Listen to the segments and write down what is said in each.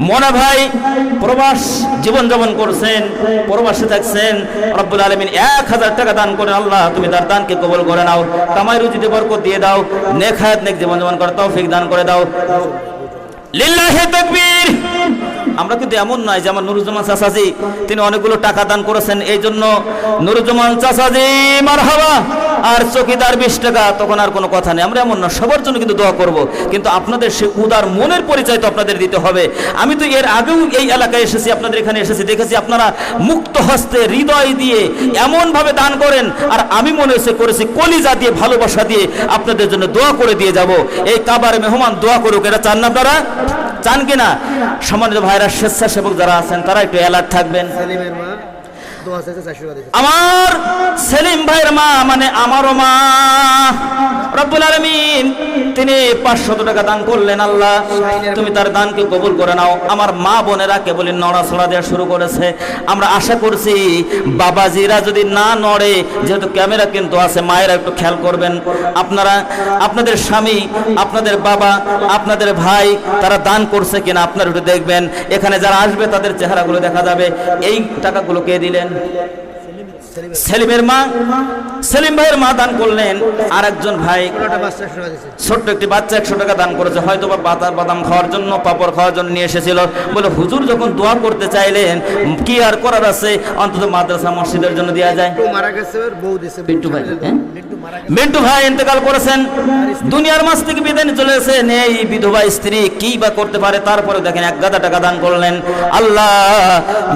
মনা ভাই প্রবাস জীবন যাপন করছেন, প্রবাসে থাকছেন। রব্বুল আলমিন এক হাজার টাকা দান করে আল্লাহ, তুমি তার দানকে কবল করে নাও। কামাই রুজিতে বরকত দিয়ে দাও। নেক হায়াত, নেক জীবন যাপন করে তৌফিক দান করে দাও। লিল্লাহে তাকবীর। আমরা কিন্তু এমন নয় যে আমার নুরুজ্জামান চাচাজি, তিনি অনেকগুলো টাকা দান করেছেন এই জন্য নুরুজ্জামান চাচাজি, মারহাবা। আর চকিদার বিশ টাকা, তখন আর কোনো কথা নেই। আমরা এমন না সবার জন্য কিন্তু দোয়া করব। কিন্তু আপনাদের সে উদার মনের পরিচয় তো আপনাদের দিতে হবে। আমি তো এর আগেও এই এলাকায় এসেছি, আপনাদের এখানে এসেছি। দেখেছি আপনারা মুক্ত হস্তে হৃদয় দিয়ে এমনভাবে দান করেন। আর আমি মনে হচ্ছে করেছি কলিজা দিয়ে, ভালোবাসা দিয়ে আপনাদের জন্য দোয়া করে দিয়ে যাব। এই কাবার মেহমান দোয়া করুক, এটা চান না আপনারা? চান কিনা? সম্মানিত ভাইরা স্বেচ্ছাসেবক যারা আছেন তারা একটু অ্যালার্ট থাকবেন। আমার সেলিম ভাইয়ের মা মানে আমারও মা। রব্বুল আলমিন তিনি পাঁচশত টাকা দান করলেন আল্লাহ। তুমি তার দানকে কবুল করে নাও। আমার মা বোনেরা কেবল নড়াচড়া দেওয়া শুরু করেছে। আমরা আশা করছি বাবাজিরা যদি না নড়ে যেহেতু ক্যামেরা কিন্তু আছে মায়েরা একটু খেয়াল করবেন। আপনারা আপনাদের স্বামী আপনাদের বাবা আপনাদের ভাই তারা দান করছে কিনা আপনারা একটু দেখবেন। এখানে যারা আসবে তাদের চেহারাগুলো দেখা যাবে। এই টাকাগুলো কে দিলেন? Gracias. সেলিমের মা সেলিম ভাইয়ের মা দান করলেন। আর একজন ভাই ছোট্ট একটি বাচ্চা একশো টাকা দান করেছে। হয়তো বা বাতার বাদাম খাওয়ার জন্য পাপড় খাওয়ার জন্য নিয়ে এসেছিল। বলে হুজুর যখন দোয়া করতে চাইলেন কি আর করার আছে? অন্তত মাদ্রাসা মসজিদের জন্য দেওয়া যায়। বিট্টু ভাই, হ্যাঁ? মিন্টু ভাই ইন্তেকাল করেছেন। দুনিয়ার মাছ থেকে বিদায় নিয়ে চলে এসেছেন। এই বিধবা স্ত্রী কি বা করতে পারে? তারপরে দেখেন এক গাদা টাকা দান করলেন। আল্লাহ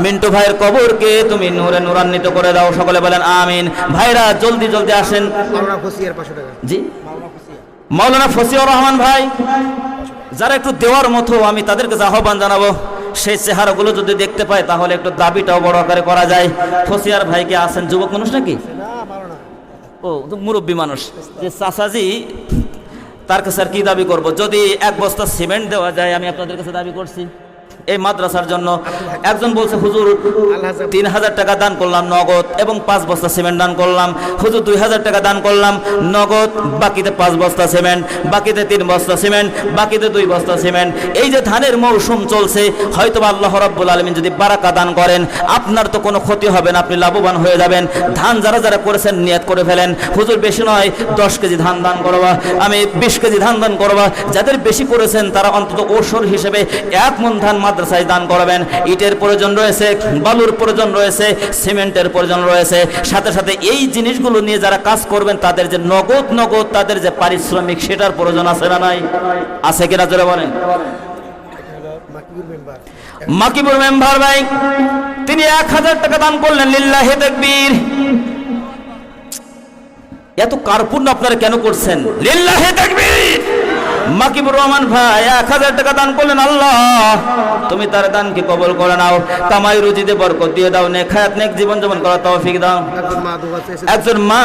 মিন্টু ভাইয়ের কবরকে তুমি নূরে নূরান্বিত করে দাও। সকলে বলেন আমিন। ভাইরা জলদি জলদি আসেন। জি? মাওলানা ফসিউর রহমান ভাই যারা একটু দেওয়ার মতো আমি তাদেরকে আহ্বান জানাব সেই চেহারাগুলো যদি দেখতে পাই তাহলে একটু দাবিটাও বড় আকারে করা যায়। ফসিয়ার ভাইকে আসেন যুবক মানুষ নাকি? ও মুরব্বী মানুষ। যে চাচাজি তার কাছে আর কি দাবি করব? যদি এক বস্তা সিমেন্ট দেওয়া যায় আমি আপনাদের কাছে দাবি করছি। এই মাদ্রাসার জন্য একজন বলছে, হুজুর, তিন হাজার টাকা দান করলাম নগদ এবং পাঁচ বস্তা সিমেন্ট দান করলাম। হুজুর, দুই হাজার টাকা দান করলাম নগদ, বাকিতে পাঁচ বস্তা সিমেন্ট, বাকিতে তিন বস্তা সিমেন্ট, বাকিতে দুই বস্তা সিমেন্ট। এই যে ধানের মৌসুম চলছে হয়তো আল্লাহ রাব্বুল আলমিন যদি বারাকা দান করেন, আপনার তো কোনো ক্ষতি হবে না, আপনি লাভবান হয়ে যাবেন। ধান যারা যারা করেছেন, নিয়ত করে ফেলেন। হুজুর, বেশি নয়, দশ কেজি ধান দান করবা, আমি বিশ কেজি ধান দান করবা। যাদের বেশি করেছেন, তারা অন্তত ওসর হিসেবে এক মন ধান মাদ্রাসায় দান করবেন। ইটের প্রয়োজন রয়েছে, বালুর প্রয়োজন রয়েছে, সিমেন্টের প্রয়োজন রয়েছে। সাথে সাথে এই জিনিসগুলো নিয়ে যারা কাজ করবেন, তাদের যে নগদ নগদ, তাদের যে পারিশ্রমিক, সেটার প্রয়োজন আছে না নাই? আছে কিনা জোরে বলেন? মাকিবুর মেম্বার ভাই, তিনি এক হাজার টাকা দান করলেন, লিল্লাহে তাকবীর। এত কার্পণ্য আপনারা কেন করছেন? লিল্লাহে তাকবীর! মাকিবুর রহমান ভাই, এক হাজার টাকা দান করলেন আল্লাহ। তুমি তার দানকে কবল করে নাও। কামাই, রুজিতে বরকত দিয়ে দাও নে খায়াত নেক জীবন যাপন করা তৌফিক দাও। একজন মা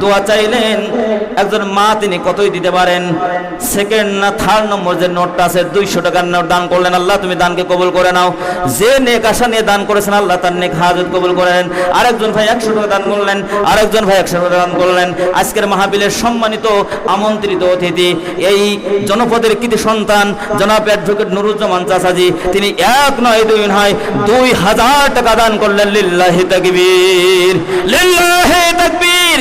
দোয়া চাইলেন, একজন মা তিনি কতই দিতে পারেন? সেকেন্ড না থার্ড নম্বর যে নোটটা আছে, দুইশো টাকার নোট দান করলেন আল্লাহ, তুমি দানকে কবুল করে নাও। যে নেক আশা নিয়ে দান করেছেন আল্লাহ, তার নেক হাজত কবুল করেন। আরেকজন ভাই একশো টাকা দান করলেন, আরেকজন ভাই একশো টাকা দান করলেন। আজকের মাহাবিলের সম্মানিত, আমন্ত্রিত অতিথি এই জনপদের কৃতি সন্তান জনাব অ্যাডভোকেট নুরুজ্জামান চাচাজি, তিনি এক নয়, দুই নয়, দুই হাজার টাকা দান করলেন, লিল্লাহি তাকবীর লিল্লাহি তাকবীর।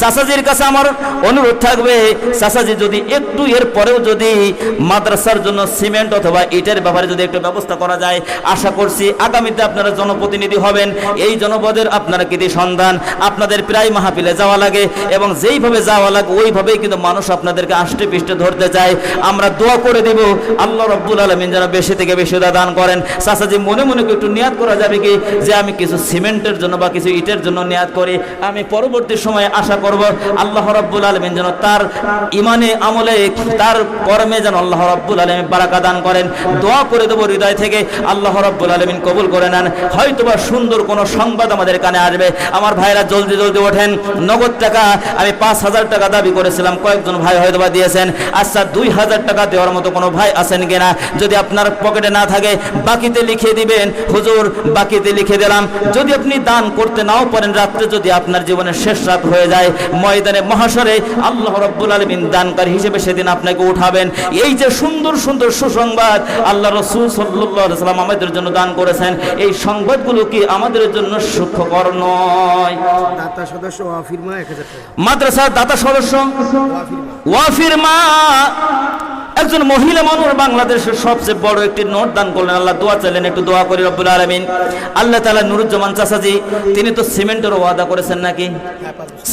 চাচাজির কাছে আমার অনুরোধ থাকবে, চাচাজি যদি একটু এর পরেও যদি মাদ্রাসার জন্য সিমেন্ট অথবা ইটের ব্যাপারে যদি একটু ব্যবস্থা করা যায়, আশা করছি আগামীতে আপনারা জনপ্রতিনিধি হবেন। এই জনপদের আপনারা কৃতি সন্ধান আপনাদের প্রায় মাহফিলে যাওয়া লাগে এবং যেইভাবে যাওয়া লাগে, ওইভাবেই কিন্তু মানুষ আপনাদেরকে আষ্টে পিষ্টে ধরতে চাই, আমরা দোয়া করে দেব, আল্লাহ রব্বুল আলমিন যেন বেশি থেকে বেশি দান করেন। চাচাজি, মনে মনে একটু নিয়াদ করা যাবে কি? যে আমি কিছু সিমেন্টের জন্য বা কিছু ইটের জন্য নিয়াদ করি, আমি পরবর্তী সময়ে আশা করব আল্লাহ রব্বুল আলমিন যেন তার ইমানে, আমলে, তার কর্মে যেন আল্লাহ রব্বুল আলমিন বারাকা দান করেন। দোয়া করে দেবো হৃদয় থেকে, আল্লাহ রব্বুল আলমিন কবুল করে নেন। হয়তোবা সুন্দর কোনো সংবাদ আমাদের কানে আসবে। আমার ভাইরা জলদি জলদি ওঠেন। নগদ টাকা, আমি পাঁচ হাজার টাকা দাবি করেছিলাম, কয়েকজন ভাই হয়তোবা দিয়েছেন। দিবেন আচ্ছা দুই হাজার টাকা দেওয়ার মতো কোনো ভাই আছেন কিনা? যদি আপনার পকেটে না থাকে বাকিতে লিখে দিবেন। হুজুর বাকিতে লিখে দিলাম যদি আপনি দান করতে নাও পারেন রাত্রে যদি আপনার জীবনের শেষ রাত হয়ে যায় ময়দানে মহাশরে আল্লাহ রব্বুল আলমিন দানকারী হিসেবে সেদিন আপনাকে উঠাবেন। এই যে সুন্দর সুন্দর সুসংবাদ আল্লাহ রসুল সাল্লাহ সাল্লাম আমাদের জন্য দান করেছেন এই সংবাদগুলো কি আমাদের জন্য সুখকর নয়? দাতা সদস্য মাদ্রাসার দাতা সদস্য? ওয়াফির মা একজন মহিলা মানুষ বাংলাদেশের সবচেয়ে বড় একটি নোট দান করলেন। আল্লাহ দোয়া চাইলেন, একটু দোয়া করি রব্বুল আলমিন। আল্লাহ তালা নুরুজ্জামান চাচাজি তিনি তো সিমেন্টের ওয়াদা করেছেন নাকি।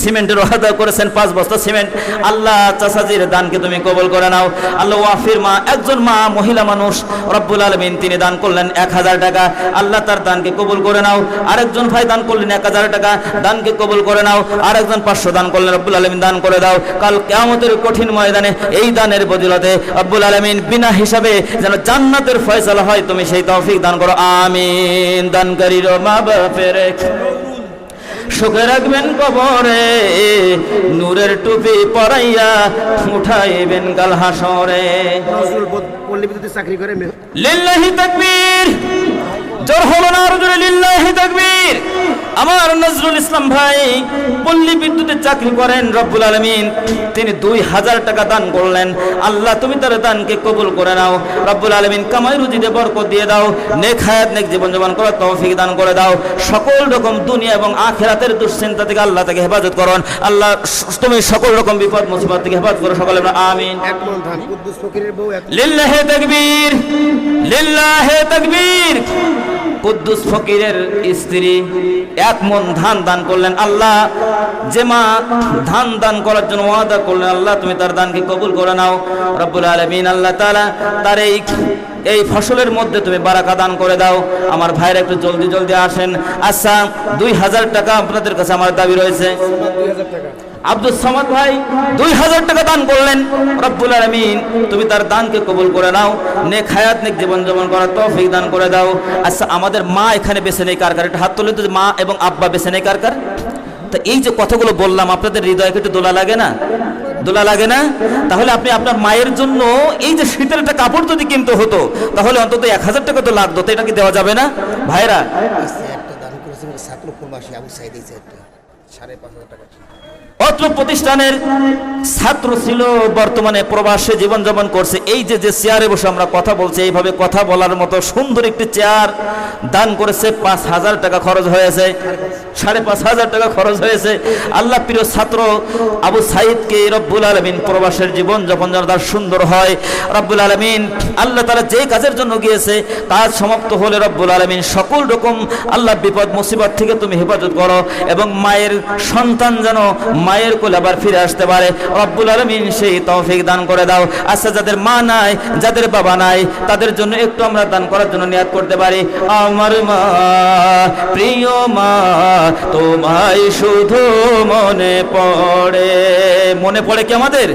সিমেন্টের ওয়াদা করেছেন, পাঁচ বস্তা সিমেন্ট। আল্লাহ চাচাজির দানকে তুমি কবল করে নাও। আল্লাহ ওয়াফির মা, একজন মা মহিলা মানুষ রব্বুল আলমিন, তিনি দান করলেন এক হাজার টাকা। আল্লাহ তার দানকে কবুল করে নাও। আরেকজন ভাই দান করলেন এক হাজার টাকা, দানকে কবুল করে নাও। আরেকজন পাঁচশো দান করলেন, রব্বুল আলমিন, দান করে দাও। কাল কেমতের কঠিন ময়দানে এই দানের বদিলতে রব্বুল আলমিন বিনা হিসাবে যেন জান্নাতের ফয়সালা হয় তুমি সেই তৌফিক দান করো আমিন। দানকারীর মা বাপের সুখে রাখবেন কবরে নূরের টুপি পরাইয়া উঠাইবেন কাল হাসরে। চাকরি করে লিল্লাহি তাকবীর। জোর হলো না আরও জোরে লিল্লাহি তাকবীর। আমার নজরুল ইসলাম ভাই পল্লী বিদ্যুতের চাকরি করেন রব্বুল আলমিন। তিনি দুই হাজার টাকা দান করলেন। আল্লাহ তুমি তার দানকে কবুল করে নাও। রব্বুল আলমিন কামাই রুজিতে বরকত দিয়ে দাও। নেক হায়াত নেক জীবন জীবন করার তৌফিক দান করে দাও। সকল রকম দুনিয়া এবং আখেরাতের দুশ্চিন্তা থেকে আল্লাহ থেকে হেফাজত করুন। আল্লাহ তুমি সকল রকম বিপদ মুসিবত থেকে হেফাজত করো সকলে। আমিন। মন লিল্লাহে তাকবীর লিল্লাহে তাকবীর। কুদ্দুস ফকিরের স্ত্রী এক মন ধান দান করলেন, আল্লাহ, যে মা ধান দান করার জন্য ওয়াদা করলেন, আল্লাহ, তুমি তার দানকে কবুল করে নাও। রব্বুল আলমিন, আল্লাহ তালা তার এই এই ফসলের মধ্যে তুমি বারাকা দান করে দাও। আমার ভাইরা একটু জলদি জলদি আসেন। আচ্ছা দুই হাজার টাকা আপনাদের কাছে আমার দাবি রয়েছে। দুই হাজার টাকা আব্দুল সামাদ ভাই, দুই হাজার টাকা দান করলেন। রব্বুল আলমিন, তুমি তার দানকে কবুল করে নাও, নেক হায়াত, নেক জীবন জীবন করার তৌফিক দান করে দাও। আচ্ছা আমাদের মা এখানে বেছে নেই কার কার? হাত তুলে তো, মা এবং আব্বা বেছে নেই কার কার? তা এই যে কথাগুলো বললাম, আপনাদের হৃদয়কে একটু দোলা লাগে না? দোলা লাগে না? তাহলে আপনি আপনার মায়ের জন্য এই যে শীতের একটা কাপড় যদি কিনতে হতো, তাহলে অন্তত এক হাজার টাকা তো লাগতো এটা কি দেওয়া যাবে না? ভাইরা। একটা দান করেছে ছাত্র প্রবাসী আবু সাইদ সাড়ে পাঁচ হাজার টাকা। অত্র প্রতিষ্ঠানের ছাত্র ছিল, বর্তমানে প্রবাসে জীবনযাপন করছে। এই যে যে চেয়ারে বসে আমরা কথা বলছি, এইভাবে কথা বলার মতো সুন্দর একটি চেয়ার দান করেছে, পাঁচ হাজার টাকা খরচ হয়েছে, সাড়ে পাঁচ হাজার টাকা খরচ হয়েছে। আল্লাহ প্রিয় ছাত্র আবু সাইদকে রব্বুল আলমিন প্রবাসের জীবন যখন যেন তার সুন্দর হয়। রব্বুল আলমিন, আল্লাহ তারা যে কাজের জন্য গিয়েছে, কাজ সমাপ্ত হলে রব্বুল আলমিন সকল রকম আল্লাহ বিপদ, মুসিবত থেকে তুমি হেফাজত করো এবং মায়ের সন্তান যেন মায়ের কোলে আবার ফিরে আসতে পারে। রব্বুল আলমিন সেই তৌফিক দান করে দাও। আচ্ছা যাদের মা নাই, যাদের বাবা নাই, তাদের জন্য একটু আমরা দান করার জন্য নিয়াদ করতে পারি। আমার মা, প্রিয় মা, তোমায় শুধু মনে পড়ে। মনে পড়ে কি আমাদের?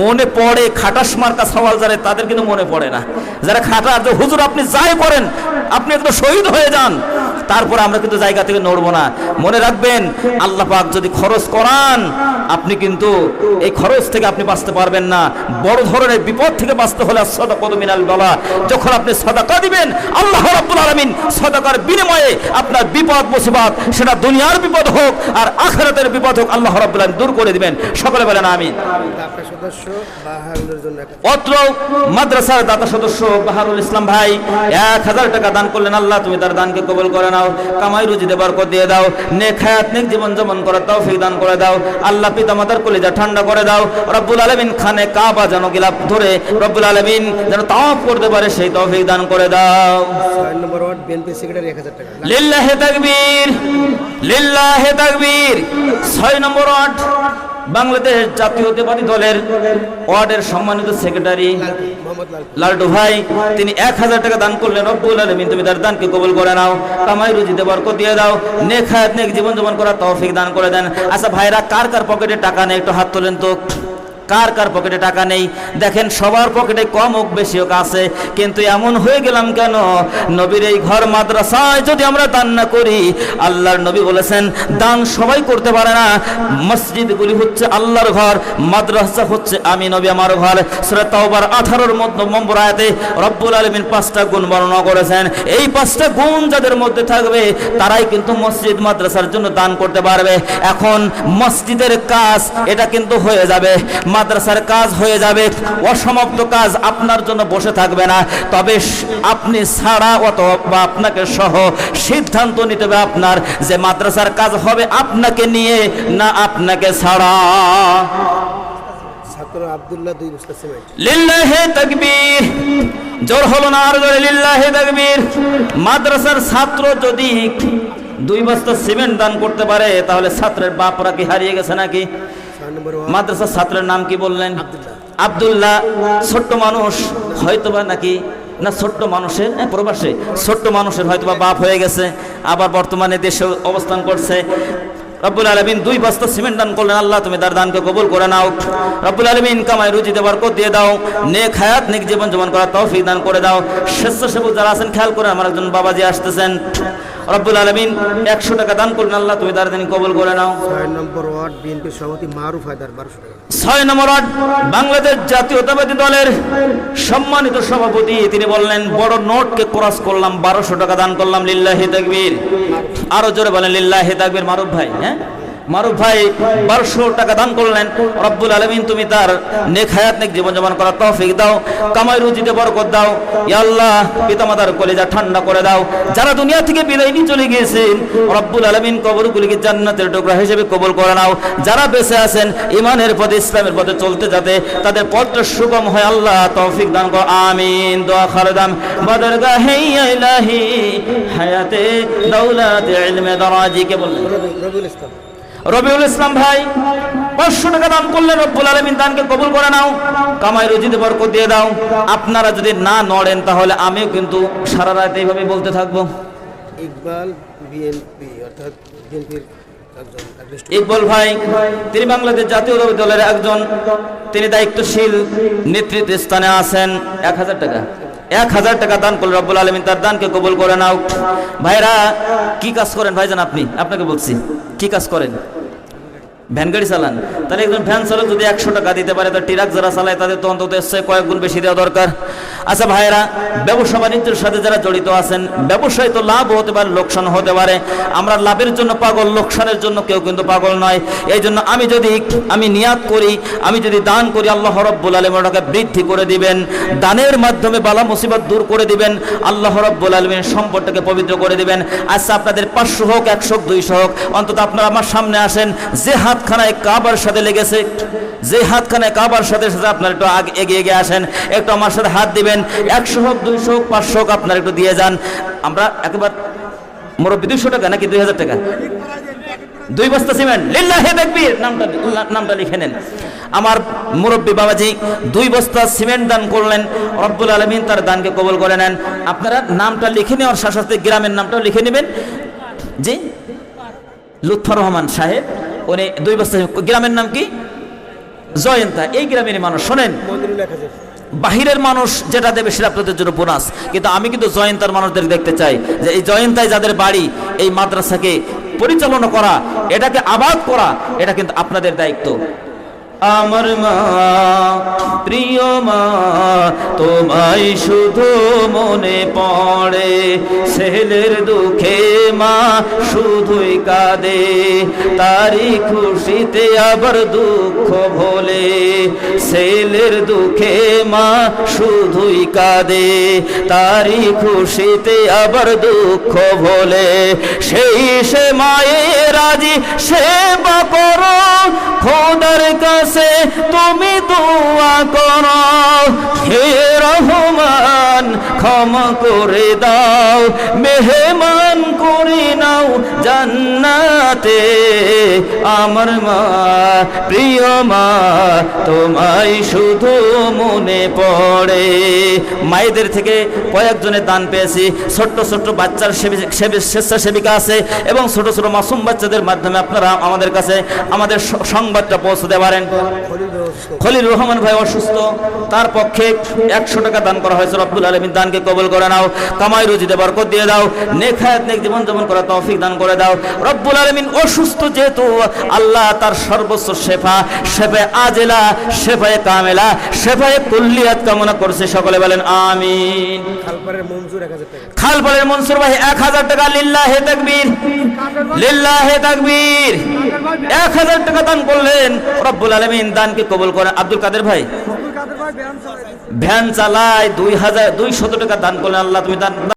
মনে পড়ে, খাটাস মার্কা সওয়াল যারা, তাদের কিন্তু মনে পড়ে না। যারা খাটা হুজুর আপনি যাই করেন, আপনি একটু শহীদ হয়ে যান। তারপর আমরা কিন্তু জায়গা থেকে নড়বো না। মনে রাখবেন, আল্লাহ পাক যদি খরচ করান, আপনি কিন্তু এই খরচ থেকে আপনি বাঁচতে পারবেন না। বড় ধরনের বিপদ থেকে বাঁচতে হলে সদাকত মিনাল বলা। যখন আপনি সদাকা দিবেন, আল্লাহ রাব্বুল আলামিন সদাকার বিনিময়ে আপনার বিপদ, মুসিবত, সেটা দুনিয়ার বিপদ হোক আর আখেরাতের বিপদ হোক আল্লাহ রাব্বুল আলামিন দূর করে দিবেন। সকলে বলেন আমিন। অত্র মাদ্রাসার দাতা সদস্য বাহারুল ইসলাম ভাই, এক হাজার টাকা দান করলেন আল্লাহ, তুমি তার দানকে কবল করে নাও কামাই রুজি দেবার কর দিয়ে দাও নেক হায়াত নেক জীবন যেমন করার তৌফিক দান করে দাও। আল্লাহ পিতা মাতার কলিজা ঠান্ডা করে দাও। রব্বুল আলমিন খানে কাবা যেন গিলাপ ধরে রব্বুল আলমিন যেন তাওয়াফ করতে পারে সেই তৌফিক দান করে দাও। লিল্লাহে তাকবীর লিল্লাহে তাকবীর ছয় নম্বর ওয়ার্ড। বাংলাদেশ জাতীয়তাবাদী দলের ওয়ার্ডের সম্মানিত সেক্রেটারি লালটু, ভাই তিনি এক হাজার টাকা দান করলেন। রব্বুল আলমিন তুমি তার দানকে কবল করে নাও। কামাই রুজিতে বরকত দিয়ে দাও। নেক হায়াত নেক জীবন জীবন করার তৌফিক দান করে দেন। আচ্ছা ভাইরা কার কার পকেটে টাকা নেই একটু হাত তোলেন তো। কার কার পকেটে টাকা নেই? দেখেন সবার পকেটে কম হোক, বেশি হোক আছে। কিন্তু এমন হয়ে গেলাম কেন? নবীর এই ঘর মাদ্রাসায় যদি আমরা দান না করি, আল্লাহর নবী বলেছেন, দান সবাই করতে পারে না। মসজিদগুলি হচ্ছে আল্লাহর ঘর, মাদ্রাসা হচ্ছে আমি নবী আমার ঘর। সূরা তাওবার 18 এর মধ্যে নম্বর আয়াতে রব্বুল আলামিন পাঁচটা গুণ বর্ণনা করেছেন। এই পাঁচটা গুণ যাদের মধ্যে থাকবে, তারাই কিন্তু মসজিদ, মাদ্রাসার জন্য দান করতে পারবে। এখন মসজিদের কাজ, এটা কিন্তু হয়ে যাবে। মাদ্রাসার কাজ হয়ে যাবে অসমাপ্ত কাজ আপনার জন্য বসে থাকবে না। তবে আপনি ছাড়া অথবা আপনাকে সহ সিদ্ধান্ত নিতে হবে আপনার যে মাদ্রাসার কাজ হবে আপনাকে নিয়ে না আপনাকে ছাড়া। লিল্লাহে তাকবীর। জোর হলো না আর জোরে লিল্লাহে তাকবীর। মাদ্রাসার ছাত্র যদি দুই বস্তা সিমেন্ট দান করতে পারে তাহলে ছাত্রের বাপরা কি হারিয়ে গেছে নাকি? মাদ্রাসার ছাত্রের নাম কি বললেন? আব্দুল্লাহ। ছোট্ট মানুষ হয়তোবা নাকি না ছোট্ট মানুষের হ্যাঁ, প্রবাসে ছোট্ট মানুষের হয়তোবা বাপ হয়ে গেছে আবার বর্তমানে দেশে অবস্থান করছে। রব্বুল আলমিন দুই বস্তা সিমেন্ট দান করলেন আল্লাহ তুমি তার দানকে কবুল করে নাও। রব্বুল আলমিন কামাই রুজিতে বরকত দিয়ে দাও নেক হায়াত নেক জীবন জীবন করার তৌফিক দান করে দাও। স্বেচ্ছাসেবক যারা আছেন খেয়াল করে আমার একজন বাবাজি আসতেছেন। রব্বুল আলমিন একশো টাকা দান করলেন আল্লাহ তুমি তার দিন কবুল করে নাও। ছয় নম্বর ওয়ার্ড বিএনপির সভাপতি মারুফ হায়দার বারোশো ছয় নম্বর ওয়ার্ড বাংলাদেশ জাতীয়তাবাদী দলের সম্মানিত সভাপতি তিনি বললেন বড় নোটকে ক্রস করলাম বারোশো টাকা দান করলাম লিল্লাহি তাকবীর। আরও জোরে বলেন লিল্লাহি তাকবীর মারুফ ভাই। হ্যাঁ মারুফ ভাই বারোশো টাকা দান করলেন। রব্বুল আলমিন তুমি তার নেক হায়াত, নেক জীবন যাপন করার তৌফিক দাও। কামাই রুজিতে বরকত দাও। আল্লাহ, পিতামাতার কলেজা ঠান্ডা করে দাও। যারা দুনিয়া থেকে বিদায় নিয়ে চলে গিয়েছেন, রব্বুল আলমিন কবরগুলিকে জান্নাতের টুকরা হিসেবে কবুল করে নাও। যারা বেঁচে আছেন ইমানের পথে, ইসলামের পথে চলতে যাতে তাদের পথটা সুগম হয়, আল্লাহ তৌফিক দান কর। আমিন। দোয়া খালেদাম বদর গাহে ইলাহি হায়াতে দৌলাতে ইলমে দরাজি কে বললেন। রবি রবিউল ইসলাম। রবিউল ইসলাম ভাই পাঁচশো টাকা দান করলেন রব্বুল আলমিন দানকে কবুল করে নাও। কামাই রুজিতে বরকত দিয়ে দাও। আপনারা যদি না নড়েন তাহলে আমিও কিন্তু সারা রাত এইভাবে বলতে থাকব। ইকবাল বিএনপি অর্থাৎ বিএনপির ইকবল ভাই তিনি বাংলাদেশ জাতীয় দলের একজন। তিনি দায়িত্বশীল নেতৃত্ব স্থানে আছেন। এক হাজার টাকা। এক হাজার টাকা দান করল রব্বুল আলমিন তার দানকে কবুল করে নাও। ভাইরা, কি কাজ করেন ভাইজান আপনি? আপনাকে বলছি, কি কাজ করেন? ভ্যান গাড়ি চালান। তাহলে একজন ভ্যান চালক যদি একশো টাকা দিতে পারে তার ট্রাক যারা চালায় তাদের তো অন্তত এসছে কয়েক গুণ বেশি দেওয়া দরকার। আচ্ছা ভাইয়েরা, ব্যবসা বাণিজ্যের সাথে যারা জড়িত আছেন, ব্যবসায় তো লাভ হতে পারে লোকসান হতে পারে। আমরা লাভের জন্য পাগল, লোকসানের জন্য কেউ কিন্তু পাগল নয়। এই জন্য আমি যদি, আমি নিয়াত করি, আমি যদি দান করি, আল্লাহ রব্বুল আলম ওটাকে বৃদ্ধি করে দিবেন। দানের মাধ্যমে বালা মুসিবত দূর করে দিবেন। আল্লাহ রব্বুল আলমিন সম্পদটাকে পবিত্র করে দিবেন। আচ্ছা আপনাদের পাঁচশো হোক, একশো হোক, দুইশো হোক, অন্তত আপনারা আমার সামনে আসেন। যে হাতখানায় কাবার সাথে লেগেছে, যে হাতখানায় কাবার সাথে সাথে আপনারা একটু আগে এগিয়ে এগিয়ে আসেন। একটু আমার সাথে হাত দিবেন। একশো হোক, দুইশো হোক, পাঁচশো হোক, আপনারা একটু দিয়ে যান। আমরা একবার মুরব্বী দুইশো টাকা নাকি দুই হাজার টাকা? দুই বস্তা সিমেন্ট। লিল্লাহে তাকবীর। নামটা নামটা লিখে নেন। আমার মুরব্বী বাবাজি দুই বস্তা সিমেন্ট দান করলেন। রব্বুল আলমিন তার দানকে কবল করে নেন। আপনারা নামটা লিখে নেওয়ার সাথে গ্রামের নামটাও লিখে নেবেন। জি? লুৎফর রহমান সাহেব, উনি দুই বস্তা গ্রামের নাম কি? জয়ন্তা। এই গ্রামের মানুষ। শোনেন। বাহিরের মানুষ যেটা দেবে সেটা আপনাদের জন্য বোনাস। কিন্তু আমি কিন্তু জয়ন্তার মানুষদের দেখতে চাই যে এই জয়ন্তায় যাদের বাড়ি, এই মাদ্রাসাকে পরিচালনা করা, এটাকে আবাদ করা, এটা কিন্তু আপনাদের দায়িত্ব। আমার মা, প্রিয় মা, তোমায় শুধু মনে পড়ে। ছেলের দুঃখে মা শুধুই কাঁদে তারি খুশিতে আবার দুঃখ ভোলে। ছেলের দুঃখে মা শুধুই কাঁদে তারি খুশিতে আবার দুঃখ ভোলে। সেই সে মায়ের রাজি সেবা করো, খোদার কাছে তুমি দোয়া করো হে রহমান ক্ষমা করে দাও মেহমান করে নাও জান্নাতে। আমার মা, প্রিয় মা, তোমায় শুধু মনে পড়ে। মায়েদের থেকে কয়েকজনের দান পেয়েছি। ছোট্ট ছোট্ট বাচ্চার সেবী- সেবী- স্বেচ্ছাসেবিকা আছে এবং ছোট ছোট মাসুম বাচ্চাদের মাধ্যমে আপনারা আমাদের কাছে আমাদের সংবাদটা পৌঁছতে পারেন। খলিল রহমান ভাই অসুস্থ, তার পক্ষে একশো টাকা দান করা হয়েছে। রব্বুল আলমীর দানকে কবল করে নাও, কামাই, রুজিতে বরকত দিয়ে দাও নেক জীবন যেমন করা তৌফিক দান করে দাও। রব্বুল আলমিন অসুস্থ যেহেতু আল্লাহ তার সর্বোচ্চ শেফা শেফে আজেলা শেফায়ে কামেলা শেফায়ে কুল্লিয়াত কামনা করছে। সকলে বলেন আমিন। খালপাড়ের মনসুর ভাই এক হাজার টাকা লিল্লাহে তাকবীর। লিল্লাহে তাকবীর। এক হাজার টাকা দান করলেন। রব্বুল আলমিন দানকে কবুল করেন। আব্দুল কাদের ভাই? ভ্যান চালায়। দুই হাজার দুই শত টাকা দান করলেন। আল্লাহ তুমি দান